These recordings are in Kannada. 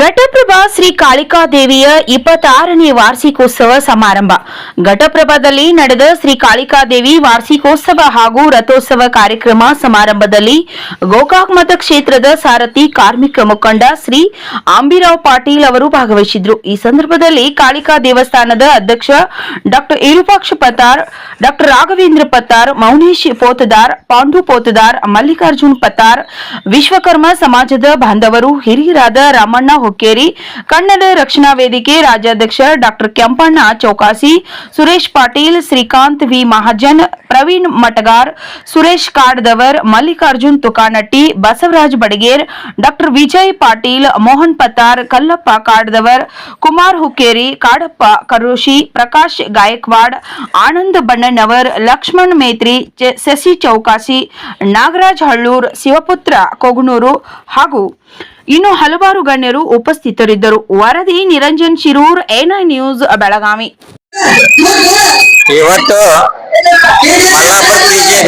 ಘಟಪ್ರಭಾ ಶ್ರೀ ಕಾಳಿಕಾ ದೇವಿಯ ಇಪ್ಪತ್ತಾರನೇ ವಾರ್ಷಿಕೋತ್ಸವ ಸಮಾರಂಭ. ಘಟಪ್ರಭಾದಲ್ಲಿ ನಡೆದ ಶ್ರೀ ಕಾಳಿಕಾ ದೇವಿ ವಾರ್ಷಿಕೋತ್ಸವ ಹಾಗೂ ರಥೋತ್ಸವ ಕಾರ್ಯಕ್ರಮ ಸಮಾರಂಭದಲ್ಲಿ ಗೋಕಾಕ್ ಮತಕ್ಷೇತ್ರದ ಸಾರಥಿ ಕಾರ್ಮಿಕ ಮುಖಂಡ ಶ್ರೀ ಅಂಬಿರಾವ್ ಪಾಟೀಲ್ ಅವರು ಭಾಗವಹಿಸಿದ್ರು. ಈ ಸಂದರ್ಭದಲ್ಲಿ ಕಾಳಿಕಾ ದೇವಸ್ಥಾನದ ಅಧ್ಯಕ್ಷ ಡಾಕ್ಟರ್ ವಿರೂಪಾಕ್ಷ ಪತಾರ್ ಡಾಕ್ಟರ್ ರಾಘವೇಂದ್ರ ಪತಾರ್ ಮೌನೇಶ್ ಪೋತದಾರ್, ಪಾಂಡು ಪೋತದಾರ್, ಮಲ್ಲಿಕಾರ್ಜುನ್ ವಿಶ್ವಕರ್ಮ ಸಮಾಜದ ಬಾಂಧವರು, ಹಿರಿಯರಾದ ರಾಮಣ್ಣ ಹುಕ್ಕೇರಿ, ಕನ್ನಡ ರಕ್ಷಣಾ ವೇದಿಕೆ ರಾಜ್ಯಾಧ್ಯಕ್ಷ doctor Kempanna Choukasi, Suresh Patil, Shrikanth V Mahajan, Praveen Matagar, Suresh Kaddavar, Mallikarjun Tukanatti, Basavaraj Badager, doctor Vijay Patil, Mohan Pattar, Kallappa Kaddavar, Kumar Hukkeri, Kadappa Karoshi, Prakash Gaikwad, Anand Bannanavar, Laxman Metri Shashi Choukasi, Nagaraj Halloor Shivaputra ಕೊಗನೂರು ಹಾಗೂ ಇನ್ನು ಹಲವಾರು ಗಣ್ಯರು ಉಪಸ್ಥಿತರಿದ್ದರು. ವರದಿ ನಿರಂಜನ್ ಶಿರೂರ್ ಎನ್ಐ ನ್ಯೂಸ್, ಬೆಳಗಾವಿ. ಇವತ್ತು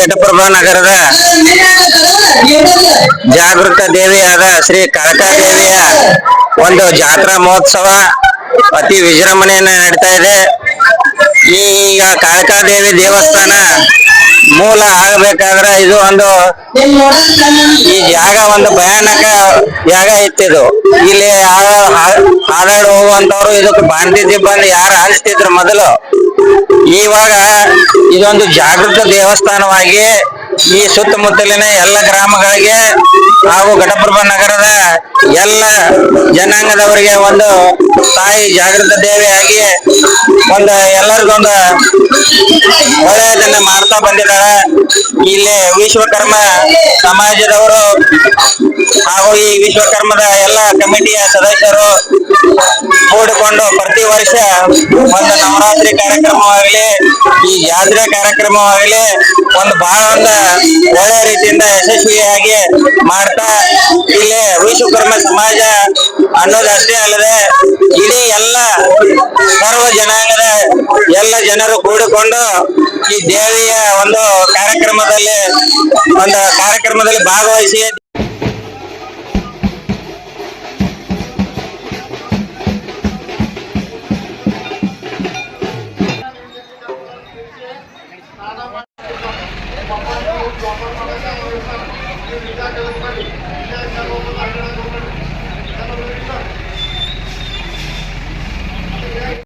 ಘಟಪ್ರಭಾ ನಗರದ ಜಾಗೃತ ದೇವಿಯಾದ ಶ್ರೀ ಕಳಕಾದೇವಿಯ ಒಂದು ಜಾತ್ರಾ ಮಹೋತ್ಸವ ಅತಿ ವಿಜೃಂಭಣೆಯನ್ನ ನಡೀತಾ ಇದೆ. ಈಗ ಕಾಳಕಾದೇವಿ ದೇವಸ್ಥಾನ ಮೂಲ ಆಗಬೇಕಾದ್ರೆ ಇದು ಒಂದು ಈ ಜಾಗ ಒಂದು ಭಯಾನಕ ಜಾಗ ಇತ್ತಿದು ಇಲ್ಲಿ ಹಾಡಾಡಿ ಹೋಗುವಂತವ್ರು ಇದಕ್ಕೆ ಬಾಂಧಿದ್ದಿ ಬಂದು ಯಾರು ಅನಿಸ್ತಿದ್ರು ಮೊದಲು. ಇವಾಗ ಇದೊಂದು ಜಾಗೃತ ದೇವಸ್ಥಾನವಾಗಿ ಈ ಸುತ್ತಮುತ್ತಲಿನ ಎಲ್ಲ ಗ್ರಾಮಗಳಿಗೆ ಹಾಗೂ ಘಟಪ್ರಭ ನಗರದ ಎಲ್ಲ ಜನಾಂಗದವರಿಗೆ ಒಂದು ತಾಯಿ ಜಾಗೃತ ದೇವಿಯಾಗಿ ಒಂದು ಎಲ್ಲರಿಗೊಂದು ಒಳ್ಳೆಯದನ್ನ ಮಾಡ್ತಾ ಬಂದಿದ್ದಾರೆ. ಇಲ್ಲಿ ವಿಶ್ವಕರ್ಮ ಸಮಾಜದವರು ಹಾಗೂ ಈ ವಿಶ್ವಕರ್ಮದ ಎಲ್ಲ ಕಮಿಟಿಯ ಸದಸ್ಯರು ಕೂಡಿಕೊಂಡು ಪ್ರತಿ ವರ್ಷ ಒಂದು ನವರಾತ್ರಿ ಕಾರ್ಯಕ್ರಮವಾಗಲಿ, ಈ ಜಾತ್ರೆ ಕಾರ್ಯಕ್ರಮವಾಗಲಿ ಒಂದು ಬಹಳ ಒಂದು ರೀತಿಯಿಂದ ಯಶಸ್ವಿಯಾಗಿ ಮಾಡ್ತಾ ಇಲ್ಲಿ ವಿಶ್ವಕರ್ಮ ಸಮಾಜ ಅನ್ನೋದಷ್ಟೇ ಅಲ್ಲದೆ ಇಡೀ ಎಲ್ಲ ಸರ್ವ ಜನಾಂಗದ ಎಲ್ಲ ಜನರು ಕೂಡಿಕೊಂಡು ಈ ದೇವಿಯ ಒಂದು ಕಾರ್ಯಕ್ರಮದಲ್ಲಿ ಒಂದು ಕಾರ್ಯಕ್ರಮದಲ್ಲಿ ಭಾಗವಹಿಸಿ